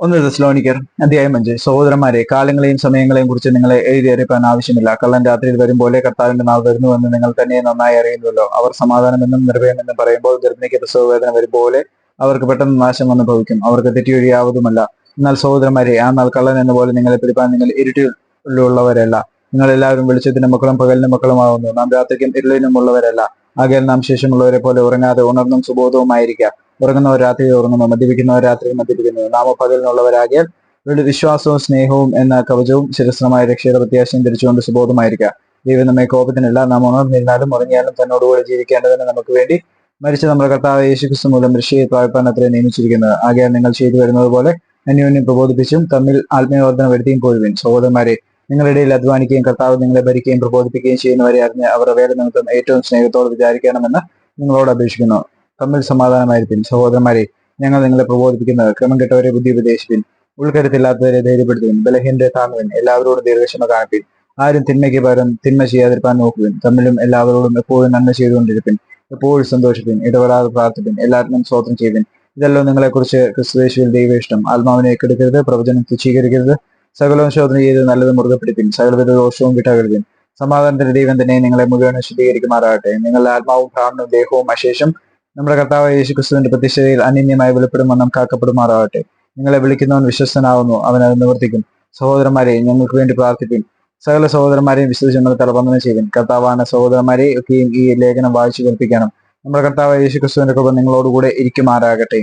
ഒന്ന് തെസ്ലോണിക്കർ അധ്യായം അഞ്ച്. സഹോദരന്മാരെ കാലങ്ങളെയും സമയങ്ങളെയും കുറിച്ച് നിങ്ങളെ എഴുതി അറിയിപ്പാൻ ആവശ്യമില്ല. കള്ളൻ രാത്രിയിൽ വരും പോലെ കർത്താവിന്റെ നാൾ വരുന്നുവെന്ന് നിങ്ങൾ തന്നെ നന്നായി അറിയുന്നുവല്ലോ. അവർ സമാധാനമെന്നും നിർഭയമെന്നും പറയുമ്പോൾ ഗർഭിണിക്ക് പ്രസവവേദന വരും പോലെ അവർക്ക് പെട്ടെന്ന് നാശം വന്ന് ഭവിക്കും. അവർക്ക് തെറ്റിയൊഴിയാവതുമല്ല എന്നാൽ സഹോദരന്മാരെ ആ നാൾ കള്ളൻ എന്ന പോലെ നിങ്ങളെ പിടിപ്പാൻ നിങ്ങൾ ഇരുട്ടിലുള്ളവരല്ല. നിങ്ങൾ എല്ലാവരും വെളിച്ചത്തിന്റെ മക്കളും പകലിന്റെ മക്കളുമാവുന്നു. നാം രാത്രിക്കും ഇരുളിനും ഉള്ളവരല്ല ആകയാൽ നാം ശേഷമുള്ളവരെ പോലെ ഉറങ്ങാതെ ഉണർന്നും സുബോധവുമായിരിക്കാം. ഉറങ്ങുന്നവർ രാത്രി ഉറങ്ങുന്നു മദ്യപിക്കുന്നവർ രാത്രി മദ്യപിക്കുന്നു. നാമപ്പതിലുള്ളവരാകിയാൽ ഇവരുടെ വിശ്വാസവും സ്നേഹവും എന്ന കവചവും ശിരസ്ത്രമായ രക്ഷയുടെ പ്രത്യാശയും തിരിച്ചുകൊണ്ട് സുബോധമായിരിക്കുക ദൈവം നമ്മെ കോപത്തിനല്ല നാം ഉണർന്നിരുന്നാലും ഉറങ്ങിയാലും തന്നോടുകൂടെ ജീവിക്കേണ്ടതിന് നമുക്ക് വേണ്ടി മരിച്ച നമ്മുടെ കർത്താവ് യേശുക്രിസ്തു മൂലം ഋഷിയെ അത്രേ നിയമിച്ചിരിക്കുന്നത് ആകയാൽ നിങ്ങൾ ചെയ്തു വരുന്നത് പോലെ അന്യോന്യം പ്രബോധിപ്പിച്ചും തമ്മിൽ ആത്മീയവർദ്ധന വരുത്തിയും പോരുവിൻ സഹോദരന്മാരെ നിങ്ങളുടെ ഇടയിൽ അധ്വാനിക്കുകയും കർത്താവ് നിങ്ങളെ ഭരിക്കുകയും പ്രബോധിപ്പിക്കുകയും ചെയ്യുന്നവരെ അറിഞ്ഞ് അവരുടെ വേല നിമിത്തം ഏറ്റവും സ്നേഹത്തോട് വിചാരിക്കണമെന്ന് നിങ്ങളോട് അപേക്ഷിക്കുന്നു. തമ്മിൽ സമാധാനമായിരിക്കും സഹോദരന്മാരെ ഞങ്ങൾ നിങ്ങളെ പ്രബോധിപ്പിക്കുന്നത് ക്രമം കെട്ടവരെ ബുദ്ധി ഉപദേശിപ്പിൻ ഉൾക്കരുത്തില്ലാത്തവരെ ധൈര്യപ്പെടുത്തുവിൻ. ബലഹീനരെ താങ്ങുവിൻ. എല്ലാവരോടും ദീർഘക്ഷമ കാണിപ്പിൻ. ആരും തിന്മയ്ക്ക് പകരം തിന്മ ചെയ്യാതിരിക്കാൻ നോക്കുവിൻ. തമ്മിലും എല്ലാവരോടും എപ്പോഴും നന്മ ചെയ്തുകൊണ്ടിരിപ്പിൻ. എപ്പോഴും സന്തോഷിപ്പിൻ. ഇടപെടാതെ പ്രാർത്ഥിപ്പിൻ. എല്ലാത്തിനും സ്വോത്രം ചെയ്യുവിൻ. ഇതെല്ലാം നിങ്ങളെക്കുറിച്ച് ക്രിസ്തുവേശുവിൽ ദൈവ ഇഷ്ടം ആത്മാവിനെ കെടുക്കരുത് പ്രവചനം തുച്ഛീകരിക്കരുത്. സകലവും ശോധന ചെയ്ത് നല്ലത് മുറുകെ സകലവിധ ദോഷവും വിട്ടകരുതിൻ. സമാധാനത്തിന്റെ ദൈവം തന്നെ നിങ്ങളെ മുഴുവൻ ശുദ്ധീകരിക്കുമാറാകട്ടെ. നിങ്ങളുടെ ആത്മാവും പ്രാണനും ദേഹവും അശേഷം നമ്മുടെ കർത്താവ് യേശു ക്രിസ്തുവിന്റെ അനന്യമായി വെളിപ്പെടുമ്പോൾ നാം കാക്കപ്പെടുമാറാവട്ടെ നിങ്ങളെ വിളിക്കുന്നവൻ വിശ്വസ്തനാവുന്നു അവൻ അത് നിവർത്തിക്കും. സഹോദരന്മാരെ ഞങ്ങൾക്ക് വേണ്ടി പ്രാർത്ഥിപ്പിൻ. സകല സഹോദരന്മാരെയും വിശ്വസിച്ച് തലബന്ധനം ചെയ്യും കർത്താവാണ് സഹോദരന്മാരെ ഒക്കെയും ഈ ലേഖനം വായിച്ചു കേൾപ്പിക്കണം. നമ്മുടെ കർത്താവ് യേശു ക്രിസ്തുവിന്റെ കൃപ നിങ്ങളോടുകൂടെ ഇരിക്കുമാറാകട്ടെ.